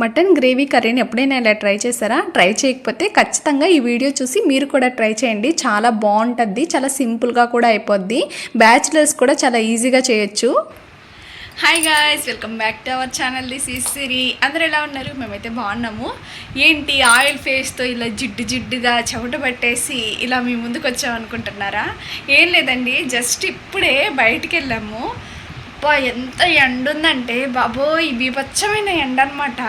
Mutton gravy కర్రీని ఎప్పుడైనా ఇలా ట్రై చేశారా? ట్రై చేయకపోతే ఖచ్చితంగా ఈ వీడియో చూసి మీరు కూడా ట్రై చేయండి. చాలా బాగుంటుంది చాలా సింపుల్గా కూడా అయిపోద్ది. బ్యాచిలర్స్ కూడా చాలా ఈజీగా చేయొచ్చు. Hi guys welcome back to our channel this is Siri అందరు ఎలా ఉన్నారు? మేమైతే బాగున్నాము. ఏంటి ఆయిల్ ఫేస్తో ఇలా జిడ్డు జిడ్డుగా చెమట పట్టేసి ఇలా మీ ముందుకు వచ్చామనుకుంటున్నారా? ఏం లేదండి జస్ట్ ఇప్పుడే బయటికి వెళ్ళాము. అబ్బా ఎంత ఎండ ఉందంటే బాబోయ్ బీభత్సమైన ఎండ అనమాట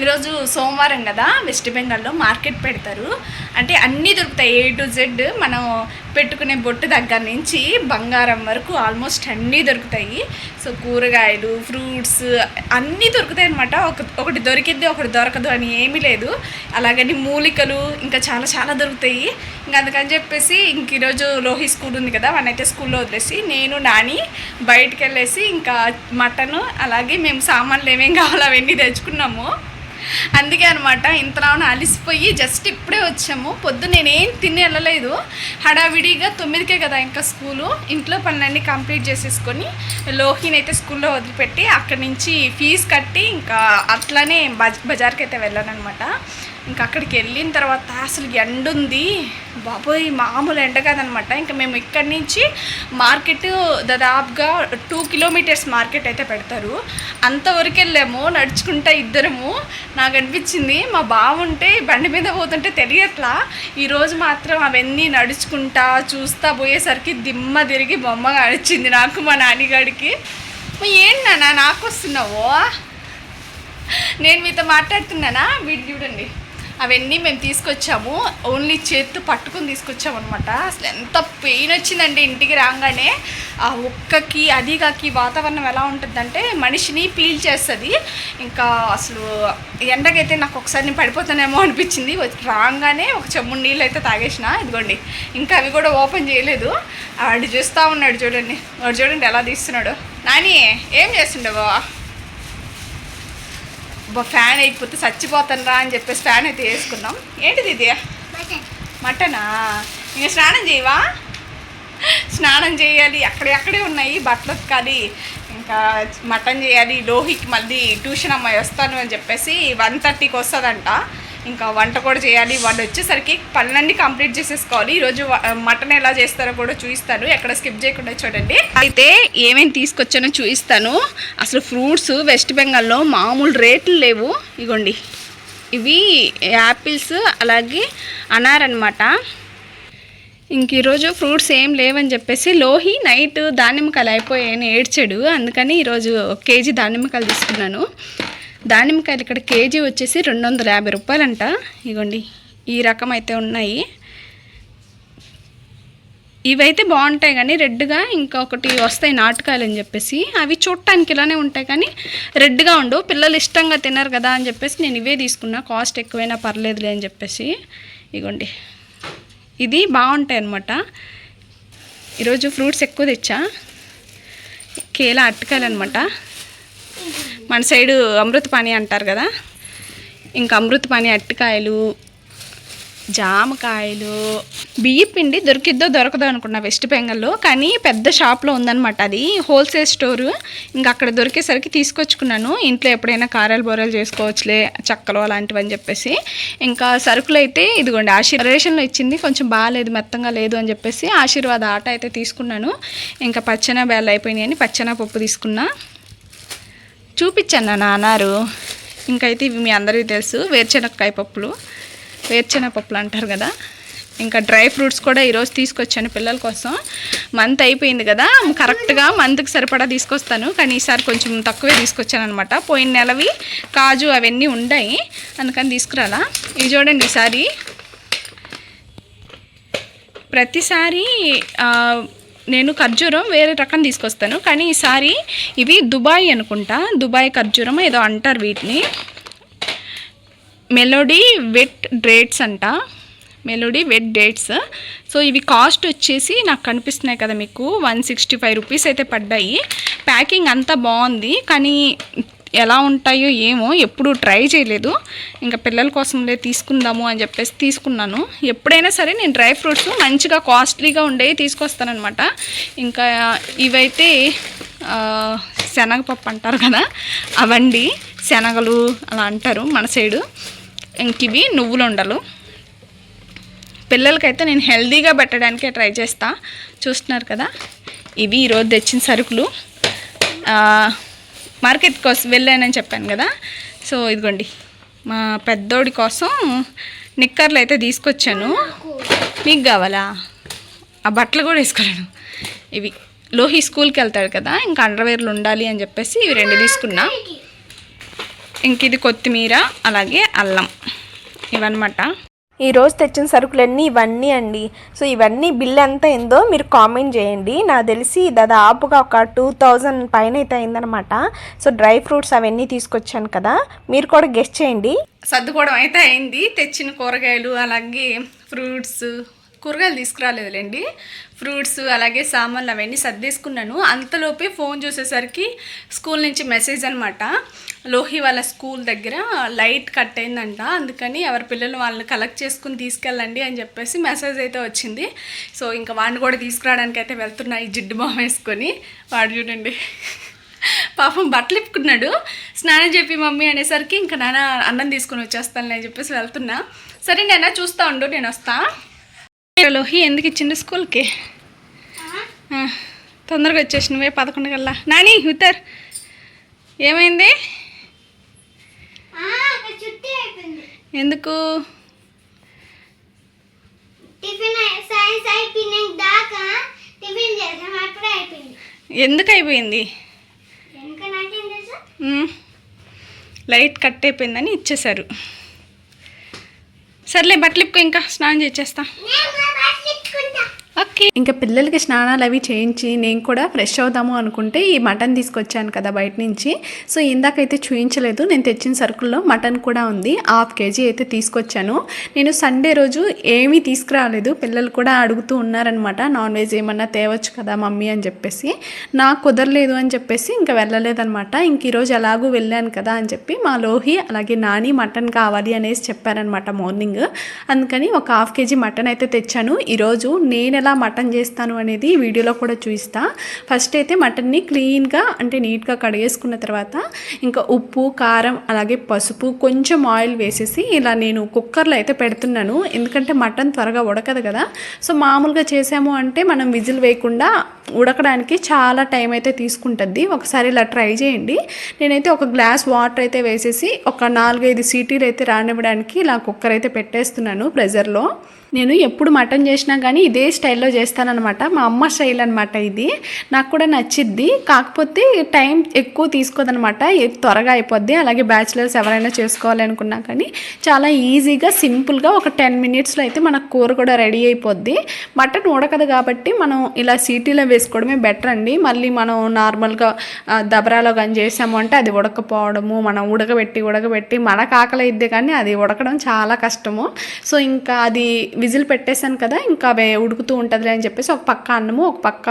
ఈరోజు సోమవారం కదా వెస్ట్ బెంగాల్లో మార్కెట్ పెడతారు. అంటే అన్నీ దొరుకుతాయి ఏ టు జెడ్ మనం పెట్టుకునే బొట్టు దగ్గర నుంచి బంగారం వరకు ఆల్మోస్ట్ అన్నీ దొరుకుతాయి. సో కూరగాయలు ఫ్రూట్స్ అన్నీ దొరుకుతాయి అనమాట ఒక ఒకటి దొరికిద్ది ఒకటి దొరకదు అని ఏమీ లేదు. అలాగని మూలికలు ఇంకా చాలా చాలా దొరుకుతాయి. ఇంకా అందుకని చెప్పేసి ఇంక ఈరోజు లోహి స్కూల్ ఉంది కదా వానైతే స్కూల్లో వదిలేసి నేను నాని బయటికి వెళ్ళేసి ఇంకా మటన్ అలాగే మేము సామాన్లు ఏమేమి కావాలో అవన్నీ తెచ్చుకున్నాము. అందుకే అనమాట ఇంతరావున అలిసిపోయి జస్ట్ ఇప్పుడే వచ్చాము. పొద్దు నేనేం తిని వెళ్ళలేదు. హడావిడిగా తొమ్మిదికే కదా ఇంకా స్కూలు. ఇంట్లో పనులన్నీ కంప్లీట్ చేసేసుకొని లోహిని అయితే స్కూల్లో వదిలిపెట్టి అక్కడి నుంచి ఫీజు కట్టి ఇంకా అట్లానే బజ్ బజార్కి అయితే వెళ్ళాను అనమాట ఇంకా అక్కడికి వెళ్ళిన తర్వాత అసలు ఎండ ఉంది. బాబోయ్ మామూలు ఎండ కాదనమాట. ఇంకా మేము ఇక్కడి నుంచి మార్కెట్ దాదాపుగా టూ కిలోమీటర్స్ మార్కెట్ అయితే పెడతారు. అంతవరకు వెళ్ళాము నడుచుకుంటా ఇద్దరము. నాకు అనిపించింది మా బావుంటే బండి మీద పోతుంటే తెలియట్లా. ఈరోజు మాత్రం అవన్నీ నడుచుకుంటా చూస్తా పోయేసరికి దిమ్మ తిరిగి బొమ్మ నడిచింది నాకు మా నాన్నగాడికి. ఏంటి నాన్న నాకు వస్తున్నావు నేను మీతో మాట్లాడుతున్నానా? వీడు చూడండి. అవన్నీ మేము తీసుకొచ్చాము. ఓన్లీ చేత్తు పట్టుకుని తీసుకొచ్చాము అనమాట అసలు ఎంత పెయిన్ వచ్చిందండి ఇంటికి రాగానే. ఆ ఒక్కకి అది కాకి వాతావరణం ఎలా ఉంటుందంటే మనిషిని పీల్ చేస్తుంది. ఇంకా అసలు ఎండకైతే నాకు ఒకసారి నేను పడిపోతానేమో అనిపించింది. రాగానే ఒక చెమ్ముడు నీళ్ళు అయితే తాగేసిన. ఇదిగోండి. ఇంకా అవి కూడా ఓపెన్ చేయలేదు. వాడు చూస్తూ ఉన్నాడు చూడండి. వాడు చూడండి ఎలా తీస్తున్నాడు. నాని ఏం చేస్తుండవు? ఫ్యాన్ అయిపోతే చచ్చిపోతాను రా అని చెప్పేసి ఫ్యాన్ అయితే వేసుకున్నాం. ఏంటిది ఇది? మటనా? ఇంకా స్నానం చేయవా? స్నానం చేయాలి. అక్కడే అక్కడే ఉన్నాయి బట్టలు ఉతకాలి. ఇంకా మటన్ చేయాలి. లోహికి మళ్ళీ ట్యూషన్ అమ్మాయి వస్తాను అని చెప్పేసి వన్ థర్టీకి వస్తుందంట. ఇంకా వంట కూడా చేయాలి. వాళ్ళు వచ్చేసరికి పనులన్నీ కంప్లీట్ చేసేసుకోవాలి. ఈరోజు మటన్ ఎలా చేస్తారో కూడా చూపిస్తాను ఎక్కడ స్కిప్ చేయకుండా చూడండి. అయితే ఏమేమి తీసుకొచ్చానో చూపిస్తాను అసలు ఫ్రూట్స్ వెస్ట్ బెంగాల్లో మామూలు రేట్లు లేవు. ఇగోండి. ఇవి యాపిల్స్ అలాగే అనార్ అనమాట ఇంక ఈరోజు ఫ్రూట్స్ ఏం లేవని చెప్పేసి లోహి నైట్ దానిమ్మకాయలు అయిపోయాయని ఏడ్చాడు. అందుకని ఈరోజు ఒక కేజీ దానిమ్మకాయలు తీసుకున్నాను. దానిమ్మకాయలు ఇక్కడ కేజీ వచ్చేసి రెండు వందల యాభై రూపాయలంట. ఇగోండి ఈ రకం అయితే ఉన్నాయి. ఇవైతే బాగుంటాయి కానీ రెడ్గా ఇంకొకటి వస్తాయి నాటకాయలు అని చెప్పేసి. అవి చూడటానికి ఇలానే ఉంటాయి కానీ రెడ్గా ఉండవు. పిల్లలు ఇష్టంగా తినరు కదా అని చెప్పేసి నేను ఇవే తీసుకున్నా. కాస్ట్ ఎక్కువైనా పర్లేదులే అని చెప్పేసి. ఇగోండి ఇది బాగుంటాయి అనమాట ఈరోజు ఫ్రూట్స్ ఎక్కువ తెచ్చా. కేలా అట్టకాయలు అనమాట మన సైడు అమృతపాణి అంటారు కదా ఇంకా అమృతపాణి అట్టికాయలు జామకాయలు బియ్య పిండి దొరికిద్దో దొరకదో అనుకున్నా వెస్ట్ బెంగాల్లో కానీ పెద్ద షాప్లో ఉందన్నమాట అది. హోల్సేల్ స్టోరు ఇంకా అక్కడ దొరికేసరికి తీసుకొచ్చుకున్నాను. ఇంట్లో ఎప్పుడైనా కారాలు బోరాలు చేసుకోవచ్చులే చక్కలు అలాంటివి అని చెప్పేసి. ఇంకా సరుకులు అయితే ఇదిగోండి ఆశీర్వాద రేషన్లో ఇచ్చింది. కొంచెం బాగాలేదు మెత్తంగా లేదు అని చెప్పేసి ఆశీర్వాద ఆట అయితే తీసుకున్నాను. ఇంకా పచ్చన బేళ్ళు అయిపోయినాయి అని పచ్చన పప్పు తీసుకున్నా. చూపించాను నా అన్నారు ఇంకైతే ఇవి మీ అందరికీ తెలుసు. వేరుశెనక్కాయ పప్పులు. వేరుశెనగ పప్పులు అంటారు కదా. ఇంకా డ్రై ఫ్రూట్స్ కూడా ఈరోజు తీసుకొచ్చాను పిల్లల కోసం. మంత్ అయిపోయింది కదా. కరెక్ట్గా మంత్కి సరిపడా తీసుకొస్తాను. కానీ ఈసారి కొంచెం తక్కువే తీసుకొచ్చాను అనమాట పోయిన నెలవి కాజు అవన్నీ ఉన్నాయి అందుకని తీసుకురాలా. ఇవి చూడండి ఈసారి. ప్రతిసారి నేను ఖర్జూరం వేరే రకం తీసుకొస్తాను. కానీ ఈసారి ఇవి దుబాయ్ అనుకుంటా. దుబాయ్ ఖర్జూరం ఏదో అంటారు వీటిని. మెలోడీ వెట్ డేట్స్ అంట. మెలోడీ వెట్ డేట్స్ సో ఇవి కాస్ట్ వచ్చేసి నాకు కనిపిస్తున్నాయి కదా మీకు. వన్ సిక్స్టీ ఫైవ్ రూపీస్ అయితే పడ్డాయి. ప్యాకింగ్ అంతా బాగుంది. కానీ ఎలా ఉంటాయో ఏమో ఎప్పుడు ట్రై చేయలేదు. ఇంకా పిల్లల కోసంలే తీసుకుందాము అని చెప్పేసి తీసుకున్నాను. ఎప్పుడైనా సరే నేను డ్రై ఫ్రూట్స్ మంచిగా కాస్ట్లీగా ఉండేవి తీసుకొస్తానమాట ఇంకా ఇవైతే శనగపప్పు అంటారు కదా అవండి శనగలు అలా అంటారు మన సైడు. ఇంక ఇవి నువ్వులు ఉండలు. పిల్లలకైతే నేను హెల్తీగా పెట్టడానికే ట్రై చేస్తా. చూస్తున్నారు కదా ఇవి ఈరోజు తెచ్చిన సరుకులు. మార్కెట్ కోసం వెళ్ళానని చెప్పాను కదా. సో ఇదిగోండి మా పెద్దోడి కోసం నిక్కర్లు అయితే తీసుకొచ్చాను. మీకు కావాలా? ఆ బట్టలు కూడా వేసుకోలేను ఇవి లోహి స్కూల్కి వెళ్తాడు కదా ఇంకా అండర్వేర్లు ఉండాలి అని చెప్పేసి ఇవి రెండు తీసుకున్నా. ఇంక ఇది కొత్తిమీర అలాగే అల్లం. ఇవన్నమాట. ఈరోజు తెచ్చిన సరుకులన్నీ ఇవన్నీ అండి. సో ఇవన్నీ బిల్ ఎంత అయిందో మీరు కామెంట్ చేయండి. నాకు తెలిసి దాదాపుగా ఒక టూ థౌజండ్ పైన అయితే అయిందనమాట సో డ్రై ఫ్రూట్స్ అవన్నీ తీసుకొచ్చాను కదా. మీరు కూడా గెస్ట్ చేయండి. సర్దుకోవడం అయితే అయింది. తెచ్చిన కూరగాయలు అలాగే ఫ్రూట్స్ కూరగాయలు తీసుకురాలేదులేండి. ఫ్రూట్స్ అలాగే సామాన్లు అవన్నీ సర్దేసుకున్నాను. అంతలోపే ఫోన్ చూసేసరికి స్కూల్ నుంచి మెసేజ్ అనమాట లోహి వాళ్ళ స్కూల్ దగ్గర లైట్ కట్ అయిందంట. అందుకని ఎవరి పిల్లలు వాళ్ళని కలెక్ట్ చేసుకుని తీసుకెళ్ళండి అని చెప్పేసి మెసేజ్ అయితే వచ్చింది. సో ఇంకా వాడిని కూడా తీసుకురావడానికి అయితే వెళ్తున్నా ఈ జిడ్డు బామ్ వేసుకొని. వాడు చూడండి. పాపం బట్టలు ఇప్పుకున్నాడు. స్నానం చెప్పి మమ్మీ అనేసరికి ఇంకా నాన్న అన్నం తీసుకొని వచ్చేస్తాను అని చెప్పేసి వెళ్తున్నా. సరే నేను చూస్తా ఉండు నేను వస్తాను లోహి ఎందుకు ఇచ్చిండు స్కూల్కి? తొందరగా వచ్చేసి నువ్వే పదకొండు కల్లా. నాని ఉత్తర్ ఏమైంది? ఎందుకు? ఎందుకు అయిపోయింది? లైట్ కట్ అయిపోయిందని ఇచ్చేశారు సర్లే బట్టలు ఇంకా స్నానం చేసేస్తా. ఓకే. ఇంకా పిల్లలకి స్నానాలు అవి చేయించి నేను కూడా ఫ్రెష్ అవుదాము అనుకుంటే ఈ మటన్ తీసుకొచ్చాను కదా బయట నుంచి. సో ఇందాకైతే చూయించలేదు నేను తెచ్చిన సరుకుల్లో మటన్ కూడా ఉంది. హాఫ్ కేజీ అయితే తీసుకొచ్చాను. నేను సండే రోజు ఏమీ తీసుకురాలేదు. పిల్లలు కూడా అడుగుతూ ఉన్నారనమాట నాన్ వెజ్ ఏమన్నా తేవచ్చు కదా మమ్మీ అని చెప్పేసి. నాకు కుదరలేదు అని చెప్పేసి ఇంకా వెళ్ళలేదనమాట ఇంక ఈరోజు ఎలాగూ వెళ్ళాను కదా అని చెప్పి మా లోహి అలాగే నాని మటన్ కావాలి అనేసి చెప్పారనమాట మార్నింగ్. అందుకని ఒక హాఫ్ కేజీ మటన్ అయితే తెచ్చాను. ఈరోజు నేను ఎలా మటన్ చేస్తాను అనేది వీడియోలో కూడా చూపిస్తా. ఫస్ట్ అయితే మటన్ని క్లీన్గా అంటే నీట్గా కడిగేసుకున్న తర్వాత ఇంకా ఉప్పు కారం అలాగే పసుపు కొంచెం ఆయిల్ వేసేసి ఇలా నేను కుక్కర్లో అయితే పెడుతున్నాను. ఎందుకంటే మటన్ త్వరగా ఉడకదు కదా. సో మామూలుగా చేసాము అంటే మనం విజిల్ వేయకుండా ఉడకడానికి చాలా టైం అయితే తీసుకుంటుంది. ఒకసారి ఇలా ట్రై చేయండి. నేనైతే ఒక గ్లాస్ వాటర్ అయితే వేసేసి ఒక నాలుగైదు సీటీలు అయితే రానివ్వడానికి ఇలా కుక్కర్ అయితే పెట్టేస్తున్నాను ప్రెజర్లో. నేను ఎప్పుడు మటన్ చేసినా కానీ ఇదే స్టైల్లో చేస్తానన్నమాట. మా అమ్మ స్టైల్ అనమాట ఇది. నాకు కూడా నచ్చిద్ది. కాకపోతే టైం ఎక్కువ తీసుకోదనమాట త్వరగా అయిపోద్ది. అలాగే బ్యాచిలర్స్ ఎవరైనా చేసుకోవాలి అనుకున్నా కానీ చాలా ఈజీగా సింపుల్గా ఒక టెన్ మినిట్స్లో అయితే మనకు కూర కూడా రెడీ అయిపోద్ది. మటన్ ఉడకదు కాబట్టి మనం ఇలా సీటీలో వేసుకోవడమే బెటర్ అండి. మళ్ళీ మనం నార్మల్గా దబరాలో కానీ చేసాము అంటే అది ఉడకపోవడము మనం ఉడకబెట్టి ఉడకబెట్టి మనకు ఆకలి అయితే కానీ అది ఉడకడం చాలా కష్టము. సో ఇంకా అది విజిల్ పెట్టేశాను కదా ఇంకా అవి ఉడుకుతూ ఉంటుంది అని చెప్పేసి ఒక పక్క అన్నము ఒక పక్క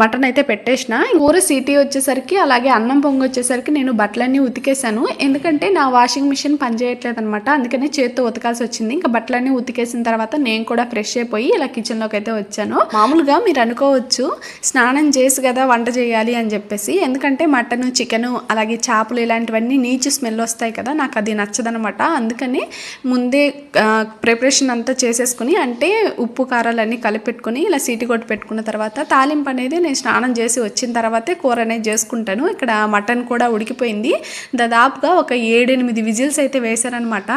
మటన్ అయితే పెట్టేసిన. కూర సీటీ వచ్చేసరికి అలాగే అన్నం పొంగి వచ్చేసరికి నేను బట్టలన్నీ ఉతికేసాను ఎందుకంటే నా వాషింగ్ మిషన్ పనిచేయట్లేదు అనమాట అందుకనే చేత్తో ఉతకాల్సి వచ్చింది. ఇంకా బట్టలన్నీ ఉతికేసిన తర్వాత నేను కూడా ఫ్రెష్ అయిపోయి ఇలా కిచెన్లోకి అయితే వచ్చాను. మామూలుగా మీరు అనుకోవచ్చు స్నానం చేసి కదా వంట చేయాలి అని చెప్పేసి. ఎందుకంటే మటన్ చికెన్ అలాగే చేపలు ఇలాంటివన్నీ నీచు స్మెల్ వస్తాయి కదా నాకు అది నచ్చదనమాట అందుకని ముందే ప్రిపరేషన్ అంతా చేసేసుకుని అంటే ఉప్పు కారాలన్నీ కలిపి కలిపెట్టుకుని ఇలా సీటి కొట్టి పెట్టుకున్న తర్వాత తాలింపు అనేది నేను స్నానం చేసి వచ్చిన తర్వాతే కూర అనేది చేసుకుంటాను. ఇక్కడ మటన్ కూడా ఉడికిపోయింది. దాదాపుగా ఒక ఏడెనిమిది విజిల్స్ అయితే వేశారనమాట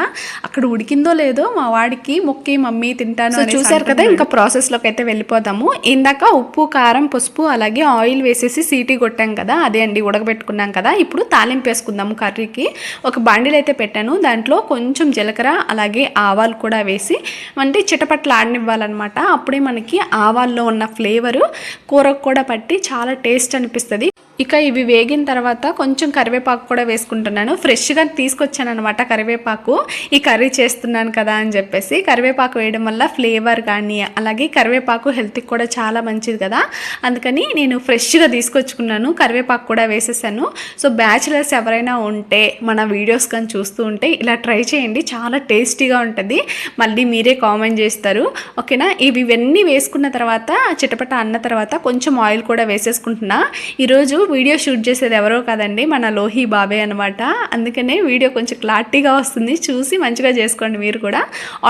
అక్కడ ఉడికిందో లేదో మా వాడికి మొక్కి మమ్మీ తింటాను చూశారు కదా. ఇంకా ప్రాసెస్లోకి అయితే వెళ్ళిపోదాము. ఇందాక ఉప్పు కారం పసుపు అలాగే ఆయిల్ వేసేసి సీటీ కొట్టాం కదా అదే అండి ఉడకబెట్టుకున్నాం కదా ఇప్పుడు తాలింపు వేసుకుందాము కర్రీకి. ఒక బండిల్ అయితే పెట్టాను. దాంట్లో కొంచెం జీలకర్ర అలాగే ఆవాలు కూడా వేసి అంటే చిటపట్లు ఆడనివ్వాలన్నమాట అప్పుడే మనకి ఆవాల్లో ఉన్న ఫ్లేవరు కూరకు కూడా పట్టి చాలా టేస్ట్ అనిపిస్తుంది. ఇక ఇవి వేగిన తర్వాత కొంచెం కరివేపాకు కూడా వేసుకుంటున్నాను. ఫ్రెష్గా తీసుకొచ్చాను అనమాట కరివేపాకు. ఈ కర్రీ చేస్తున్నాను కదా అని చెప్పేసి కరివేపాకు వేయడం వల్ల ఫ్లేవర్ కానీ అలాగే కరివేపాకు హెల్త్కి కూడా చాలా మంచిది కదా. అందుకని నేను ఫ్రెష్గా తీసుకొచ్చుకున్నాను. కరివేపాకు కూడా వేసేసాను. సో బ్యాచిలర్స్ ఎవరైనా ఉంటే మన వీడియోస్ కానీ చూస్తూ ఉంటే ఇలా ట్రై చేయండి. చాలా టేస్టీగా ఉంటుంది. మళ్ళీ మీరే కామెంట్ చేస్తారు. ఓకేనా? ఇవి ఇవన్నీ వేసుకున్న తర్వాత చిటపట అన్న తర్వాత కొంచెం ఆయిల్ కూడా వేసేసుకుంటున్నా. ఈరోజు వీడియో షూట్ చేసేది ఎవరో కాదండి మన లోహి బాబే అనమాట అందుకనే వీడియో కొంచెం క్లారిటీగా వస్తుంది చూసి మంచిగా చేసుకోండి మీరు కూడా.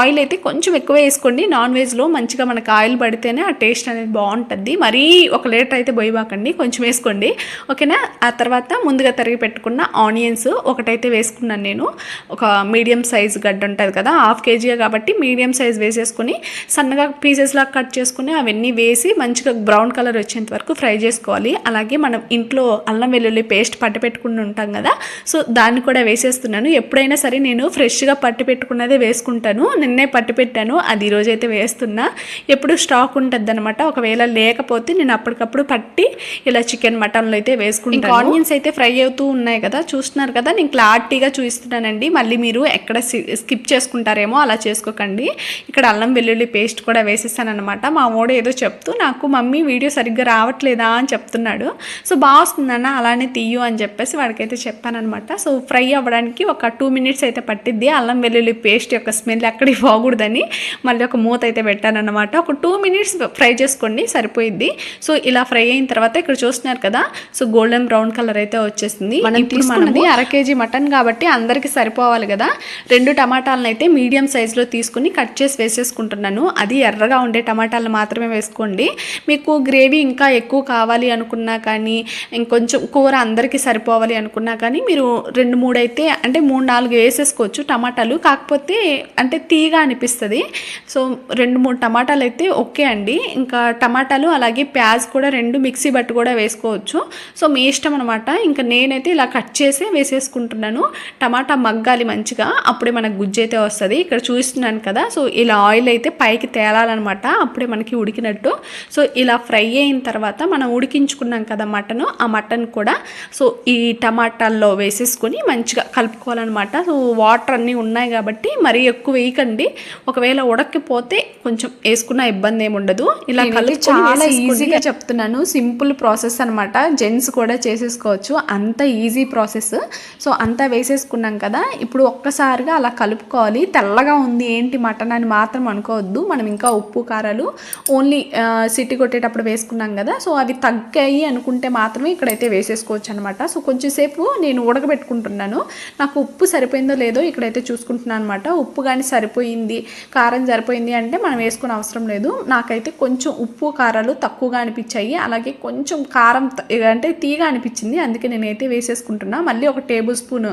ఆయిల్ అయితే కొంచెం ఎక్కువ వేసుకోండి నాన్ వెజ్లో మంచిగా మనకు ఆయిల్ పడితేనే ఆ టేస్ట్ అనేది బాగుంటుంది. మరీ ఒక లీటర్ అయితే పోయిబాకండి కొంచెం వేసుకోండి. ఓకేనా? ఆ తర్వాత ముందుగా తరిగి పెట్టుకున్న ఆనియన్స్ ఒకటైతే వేసుకున్నాను నేను. ఒక మీడియం సైజ్ గడ్డ ఉంటుంది కదా హాఫ్ కేజీ కాబట్టి మీడియం సైజ్ వేసేసుకుని సన్నగా పీసెస్ లాగా కట్ చేసుకుని అవన్నీ వేసి మంచిగా బ్రౌన్ కలర్ వచ్చేంత వరకు ఫ్రై చేసుకోవాలి. అలాగే మనం ఇంట్లో అల్లం వెల్లుల్లి పేస్ట్ పట్టి పెట్టుకుని ఉంటాం కదా సో దాన్ని కూడా వేసేస్తున్నాను. ఎప్పుడైనా సరే నేను ఫ్రెష్గా పట్టి పెట్టుకున్నదే వేసుకుంటాను. నిన్నే పట్టి పెట్టాను అది ఈరోజు అయితే వేస్తున్నా. ఎప్పుడు స్టాక్ ఉంటుంది అనమాట ఒకవేళ లేకపోతే నేను అప్పటికప్పుడు పట్టి ఇలా చికెన్ మటన్లో అయితే వేసుకుంటాను. ఆనియన్స్ అయితే ఫ్రై అవుతూ ఉన్నాయి కదా చూస్తున్నారు కదా నేను క్లారిటీగా చూపిస్తున్నానండి మళ్ళీ మీరు ఎక్కడ స్కిప్ చేసుకుంటారేమో అలా చేసుకోకండి. ఇక్కడ అల్లం వెల్లుల్లి పేస్ట్ కూడా వేసేసాను అనమాట మా ఓడ ఏదో చెప్తూ నాకు మమ్మీ వీడియో సరిగ్గా రావట్లేదా? అని చెప్తున్నాడు. సో బాగా వస్తుందన్న అలానే తీయు అని చెప్పేసి వాడికైతే చెప్పానమాట సో ఫ్రై అవ్వడానికి ఒక టూ మినిట్స్ అయితే పట్టిద్ది. అల్లం వెల్లుల్లి పేస్ట్ యొక్క స్మెల్ ఎక్కడికి పోకూడదని మళ్ళీ ఒక మూత అయితే పెట్టానన్నమాట. ఒక టూ మినిట్స్ ఫ్రై చేసుకోండి సరిపోయిద్ది. సో ఇలా ఫ్రై అయిన తర్వాత ఇక్కడ చూస్తున్నారు కదా సో గోల్డెన్ బ్రౌన్ కలర్ అయితే వచ్చేసింది. మనం తీసుకున్నది అర కేజీ మటన్ కాబట్టి అందరికీ సరిపోవాలి కదా. రెండు టమాటాలను అయితే మీడియం సైజులో తీసుకుని కట్ చేసి వేసేసుకుంటున్నాను. అది ఎర్రగా ఉండే టమాటాలు మాత్రమే వేసుకోండి. మీకు గ్రేవీ ఇంకా ఎక్కువ కావాలి అనుకున్నా కానీ ఇంకొంచెం కూర అందరికీ సరిపోవాలి అనుకున్నా కానీ మీరు రెండు మూడు అయితే అంటే మూడు నాలుగు వేసేసుకోవచ్చు టమాటాలు. కాకపోతే అంటే తీగా అనిపిస్తుంది. సో రెండు మూడు టమాటాలు అయితే ఓకే అండి. ఇంకా టమాటాలు అలాగే ప్యాజ్ కూడా రెండు మిక్సీ బట్టి కూడా వేసుకోవచ్చు. సో మీ ఇష్టం అనమాట ఇంకా నేనైతే ఇలా కట్ చేసి వేసేసుకుంటున్నాను. టమాటా మగ్గాలి మంచిగా. అప్పుడే మనకు గుజ్జు అయితే వస్తుంది. ఇక్కడ చూస్తున్నాను కదా. సో ఇలా ఆయిల్ అయితే పైకి తేలాలన్నమాట. అప్పుడే మనకి ఉడికినట్టు. సో ఇలా ఫ్రై అయిన తర్వాత మనం ఉడికించుకున్నాం కదా మటన్. ఆ మటన్ కూడా. సో ఈ టమాటాల్లో వేసేసుకొని మంచిగా కలుపుకోవాలన్నమాట. సో వాటర్ అన్నీ ఉన్నాయి కాబట్టి మరీ ఎక్కువ వేయకండి. ఒకవేళ ఉడకపోతే కొంచెం వేసుకున్న ఇబ్బంది ఏమి ఉండదు. ఇలా కలిపి చాలా ఈజీగా చెప్తున్నాను. సింపుల్ ప్రాసెస్ అనమాట జెంట్స్ కూడా చేసేసుకోవచ్చు. అంత ఈజీ ప్రాసెస్. సో అంతా వేసేసుకున్నాం కదా. ఇప్పుడు ఒక్కసారిగా అలా కలుపుకోవాలి. తెల్లగా ఉంది ఏంటి మటన్ అని మాత్రం అనుకోవద్దు. మనం ఇంకా ఉప్పు కారాలు ఓన్లీ సిట్టి కొట్టేటప్పుడు వేసుకున్నాం కదా. సో అవి తగ్గాయి అనుకుంటే మాత్రమే ఇక్కడైతే వేసేసుకోవచ్చు అనమాట సో కొంచెంసేపు నేను ఉడకబెట్టుకుంటున్నాను. నాకు ఉప్పు సరిపోయిందో లేదో ఇక్కడైతే చూసుకుంటున్నాను అనమాట ఉప్పు కానీ సరిపోయింది కారం సరిపోయింది అంటే మనం వేసుకునే అవసరం లేదు. నాకైతే కొంచెం ఉప్పు కారాలు తక్కువగా అనిపించాయి. అలాగే కొంచెం కారం అంటే తీగా అనిపించింది. అందుకే నేనైతే వేసేసుకుంటున్నా. మళ్ళీ ఒక టేబుల్ స్పూన్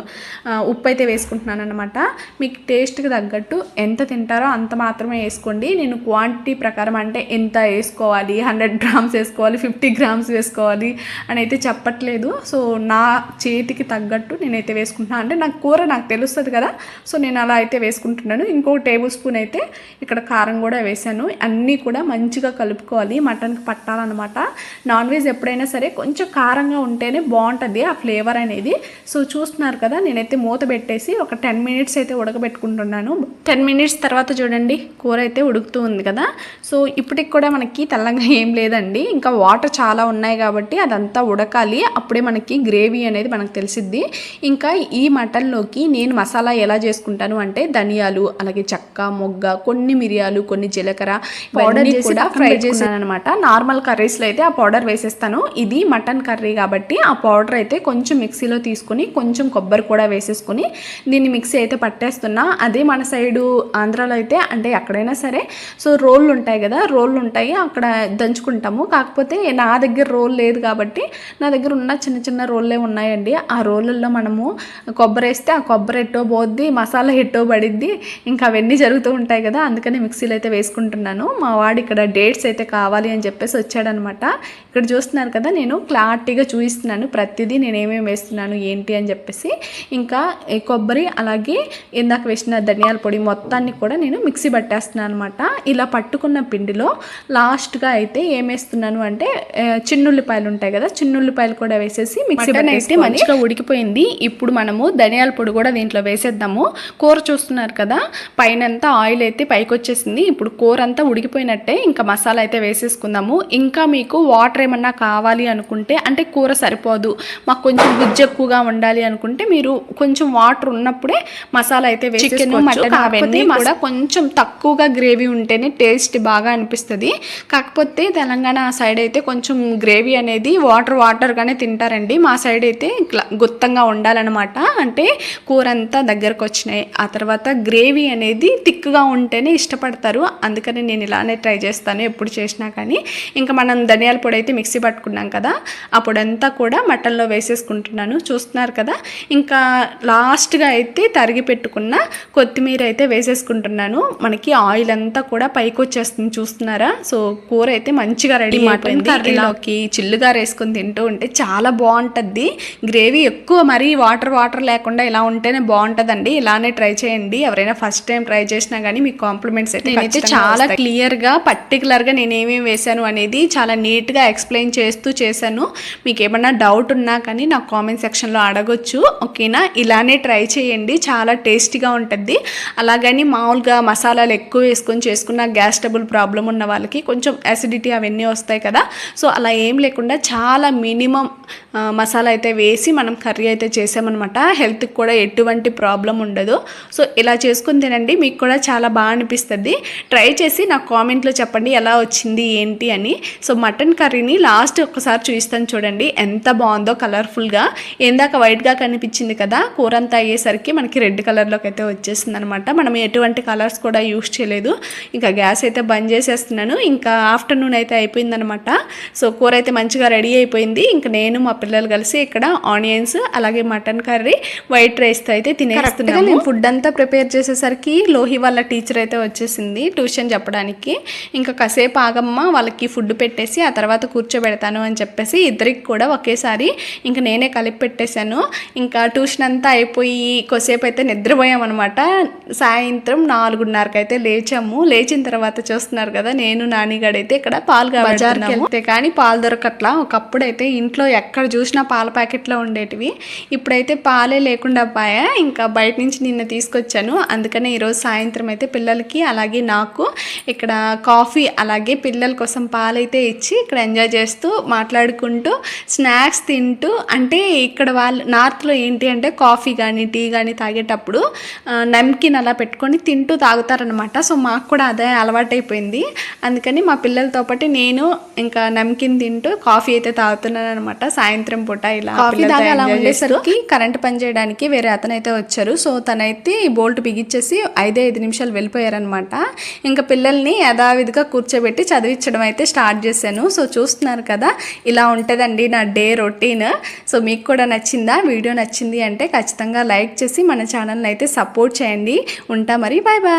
ఉప్పు అయితే వేసుకుంటున్నాను అనమాట మీకు టేస్ట్కి తగ్గట్టు ఎంత తింటారో అంత మాత్రమే వేసుకోండి. నేను క్వాంటిటీ ప్రకారం అంటే ఎంత వేసుకోవాలి? హండ్రెడ్ గ్రామ్స్ వేసుకోవాలి? ఫిఫ్టీ గ్రామ్స్ వేసుకోవాలి? అని అయితే చెప్పట్లేదు. సో నా చేతికి తగ్గట్టు నేనైతే వేసుకుంటున్నాను అంటే నాకు కూర నాకు తెలుస్తుంది కదా సో నేను అలా అయితే వేసుకుంటున్నాను. ఇంకో టేబుల్ స్పూన్ అయితే ఇక్కడ కారం కూడా వేసాను. అన్నీ కూడా మంచిగా కలుపుకోవాలి. మటన్కి పట్టాలన్నమాట. నాన్ వెజ్ ఎప్పుడైనా సరే కొంచెం కారంగా ఉంటేనే బాగుంటుంది ఆ ఫ్లేవర్ అనేది. సో చూస్తున్నారు కదా నేనైతే మూత పెట్టేసి ఒక టెన్ మినిట్స్ అయితే ఉడకబెట్టుకుంటున్నాను. టెన్ మినిట్స్ తర్వాత చూడండి కూర అయితే ఉడుకుతూ ఉంది కదా. సో ఇప్పటికి కూడా మనకి తెల్లంగా ఏం లేదండి. ఇంకా వాటర్ చాలా ఉన్నాయి కాబట్టి అదంతా ఉడకాలి అప్పుడే మనకి గ్రేవీ అనేది మనకు తెలిసిద్ది. ఇంకా ఈ మటన్లోకి నేను మసాలా ఎలా చేసుకుంటాను అంటే ధనియాలు అలాగే చెక్క మొగ్గ కొన్ని మిరియాలు కొన్ని జీలకర్ర పౌడర్ కూడా ఫ్రై చేశాను అనమాట నార్మల్ కర్రీస్లో అయితే ఆ పౌడర్ వేసేస్తాను. ఇది మటన్ కర్రీ కాబట్టి ఆ పౌడర్ అయితే కొంచెం మిక్సీలో తీసుకొని కొంచెం కొబ్బరి కూడా వేసేసుకొని దీన్ని మిక్సీ అయితే పట్టేస్తున్నా. అదే మన సైడు ఆంధ్రాలో అయితే అంటే ఎక్కడైనా సరే సో రోళ్ళు ఉంటాయి కదా రోళ్ళు ఉంటాయి. అక్కడ దంచుకుంటాము. కాకపోతే నా దగ్గర రోల్ లేదు కాబట్టి నా దగ్గర ఉన్న చిన్న చిన్న రోళ్ళే ఉన్నాయండి. ఆ రోళ్ళల్లో మనము కొబ్బరి వేస్తే ఆ కొబ్బరి ఎట్టో పోద్ది మసాలా ఎట్టో పడిద్ది ఇంకా అవన్నీ జరుగుతూ ఉంటాయి కదా అందుకని మిక్సీలో అయితే వేసుకుంటున్నాను. మా వాడు ఇక్కడ డేట్స్ అయితే కావాలి అని చెప్పేసి వచ్చాడనమాట. ఇక్కడ చూస్తున్నారు కదా నేను క్లారిటీగా చూపిస్తున్నాను ప్రతిదీ నేను ఏమేమి వేస్తున్నాను ఏంటి అని చెప్పేసి. ఇంకా కొబ్బరి అలాగే ఇందాక వేసిన ధనియాల పొడి మొత్తాన్ని కూడా నేను మిక్సీ పట్టేస్తున్నాను అనమాట. ఇలా పట్టుకున్న పిండిలో లాస్ట్గా అయితే ఏమేస్తున్నాను అంటే చిన్నుల్లిపాయలు ఉంటాయి కదా చిన్నుల్లిపాయలు కూడా వేసేసి మిక్సీ మటన్ అయితే మంచిగా ఉడికిపోయింది. ఇప్పుడు మనము ధనియాల పొడి కూడా దీంట్లో వేసేద్దాము. కూర చూస్తున్నారు కదా పైన అంతా ఆయిల్ అయితే పైకి వచ్చేసింది. ఇప్పుడు కూర అంతా ఉడికిపోయినట్టే ఇంకా మసాలా అయితే వేసేసుకుందాము. ఇంకా మీకు వాటర్ ఏమన్నా కావాలి అనుకుంటే అంటే కూర సరిపోదు మాకు కొంచెం గుజ్జు ఎక్కువగా ఉండాలి అనుకుంటే మీరు కొంచెం వాటర్ ఉన్నప్పుడే మసాలా అయితే వేసేసుకోవచ్చు. mutton అవన్నీ కూడా కొంచెం తక్కువగా గ్రేవీ ఉంటేనే టేస్ట్ బాగా అనిపిస్తుంది. కాకపోతే తెలంగాణ సైడ్ అయితే కొంచెం గ్రేవీ అనేది వాటర్ వాటర్గానే తింటారండి. మా సైడ్ అయితే ఇట్లా గుత్తంగా ఉండాలన్నమాట. అంటే కూర అంతా దగ్గరకు వచ్చినాయి. ఆ తర్వాత గ్రేవీ అనేది థిక్గా ఉంటేనే ఇష్టపడతారు. అందుకని నేను ఇలానే ట్రై చేస్తాను ఎప్పుడు చేసినా కానీ. ఇంకా మనం ధనియాల పొడి అయితే మిక్సీ పట్టుకున్నాం కదా ఆ పొడి అంతా కూడా మటన్లో వేసేసుకుంటున్నాను. చూస్తున్నారు కదా? ఇంకా లాస్ట్గా అయితే తరిగి పెట్టుకున్న కొత్తిమీర అయితే వేసేసుకుంటున్నాను. మనకి ఆయిల్ అంతా కూడా పైకి వచ్చేస్తుంది చూస్తున్నారా? సో కూర అయితే మంచిగా రెడీ మటన్ కర్రీలోకి చిల్లుగా వేసుకొని తింటూ ఉంటే చాలా బాగుంటుంది గ్రేవీ ఎక్కువ మరీ వాటర్ వాటర్ లేకుండా ఇలా ఉంటేనే బాగుంటుందండి. ఇలానే ట్రై చేయండి. ఎవరైనా ఫస్ట్ టైం ట్రై చేసినా కానీ మీకు కాంప్లిమెంట్స్ అయితే నేనైతే చాలా. క్లియర్గా పర్టికులర్గా నేను ఏమేమి వేశాను అనేది చాలా నీట్గా ఎక్స్ప్లెయిన్ చేస్తూ చేశాను. మీకు ఏమన్నా డౌట్ ఉన్నా కానీ నాకు కామెంట్ సెక్షన్లో అడగొచ్చు. ఓకేనా? ఇలానే ట్రై చేయండి. చాలా టేస్టీగా ఉంటుంది అలాగని మామూలుగా మసాలాలు ఎక్కువ వేసుకొని చేసుకున్న గ్యాస్ ట్రబుల్ ప్రాబ్లం ఉన్న వాళ్ళకి కొంచెం అసిడిటీ అవన్నీ వస్తాయి కదా. సో అలా ఏం లేకుండా చాలా మినిమం మసాలా అయితే వేసి మనం కర్రీ అయితే చేసామన్నమాట. హెల్త్కి కూడా ఎటువంటి ప్రాబ్లం ఉండదు. సో ఇలా చేసుకుని తినండి. మీకు కూడా చాలా బాగా అనిపిస్తుంది. ట్రై చేసి నాకు కామెంట్లో చెప్పండి ఎలా వచ్చింది ఏంటి అని. సో మటన్ కర్రీని లాస్ట్ ఒక్కసారి చూపిస్తాను చూడండి. ఎంత బాగుందో కలర్ఫుల్గా. ఇందాక వైట్గా కనిపించింది కదా కూర అంతా అయ్యేసరికి మనకి రెడ్ కలర్లోకి అయితే వచ్చేసింది అనమాట మనం ఎటువంటి కలర్స్ కూడా యూస్ చేయలేదు. ఇంకా గ్యాస్ అయితే బంద్ చేసేస్తున్నాను. ఇంకా ఆఫ్టర్నూన్ అయితే అయిపోయిందనమాట సో కూర అయితే మంచిగా రెడీ అయిపోయింది. ఇంకా నేను మా పిల్లలు కలిసి ఇక్కడ ఆనియన్స్ అలాగే మటన్ కర్రీ వైట్ రైస్తో అయితే కరెక్ట్గా తినేస్తున్నాము. నేను ఫుడ్ అంతా ప్రిపేర్ చేసేసరికి లోహి వాళ్ళ టీచర్ అయితే వచ్చేసింది ట్యూషన్ చెప్పడానికి. ఇంకా కాసేపు ఆగమ్మ వాళ్ళకి ఫుడ్ పెట్టేసి ఆ తర్వాత కూర్చోబెడతాను అని చెప్పేసి ఇద్దరికి కూడా ఒకేసారి ఇంకా నేనే కలిపి పెట్టేశాను. ఇంకా ట్యూషన్ అంతా అయిపోయి కొద్దిసేపు అయితే నిద్రపోయామన్నమాట. సాయంత్రం నాలుగున్నరకు అయితే లేచాము. లేచిన తర్వాత చూస్తున్నారు కదా నేను నానిగాడైతే ఇక్కడ పాలు బజార్కి వెళ్తే కానీ పాలు దొరకట్లా. ఒకప్పుడు అయితే ఇంట్లో ఎక్కడ చూసినా పాల ప్యాకెట్లో ఉండేటివి. ఇప్పుడైతే పాలే లేకుండా పాయా. ఇంకా బయట నుంచి నిన్న తీసుకొచ్చాను. అందుకనే ఈరోజు సాయంత్రం అయితే పిల్లలకి అలాగే నాకు ఇక్కడ కాఫీ అలాగే పిల్లల కోసం పాలైతే ఇచ్చి ఇక్కడ ఎంజాయ్ చేస్తూ మాట్లాడుకుంటూ స్నాక్స్ తింటూ అంటే ఇక్కడ వాళ్ళు నార్త్లో ఏంటి అంటే కాఫీ కానీ టీ కానీ తాగేటప్పుడు నమ్కిన్ అలా పెట్టుకొని తింటూ తాగుతారనమాట సో మాకు కూడా అదే అలవాటైపోయింది. అందుకని మా పిల్లలతో పాటు నేను ఇంకా నమ్కిన్ తింటూ కాఫీ అయితే తాగుతున్నాను అనమాట సాయంత్రం పూట ఇలా అలా ఉండేసరికి కరెంట్ పని చేయడానికి వేరే అతను అయితే వచ్చారు. సో తనైతే బోల్ట్ బిగించేసి ఐదే ఐదు నిమిషాలు వెళ్ళిపోయారనమాట ఇంకా పిల్లల్ని యథావిధిగా కూర్చోబెట్టి చదివించడం అయితే స్టార్ట్ చేశాను. సో చూస్తున్నారు కదా ఇలా ఉంటుందండి నా డే రొటీన్. సో మీకు కూడా నచ్చిందా? వీడియో నచ్చింది అంటే ఖచ్చితంగా లైక్ చేసి మన ఛానల్ని అయితే సపోర్ట్ చేయండి. ఉంటా మరి బాయ్ బాయ్.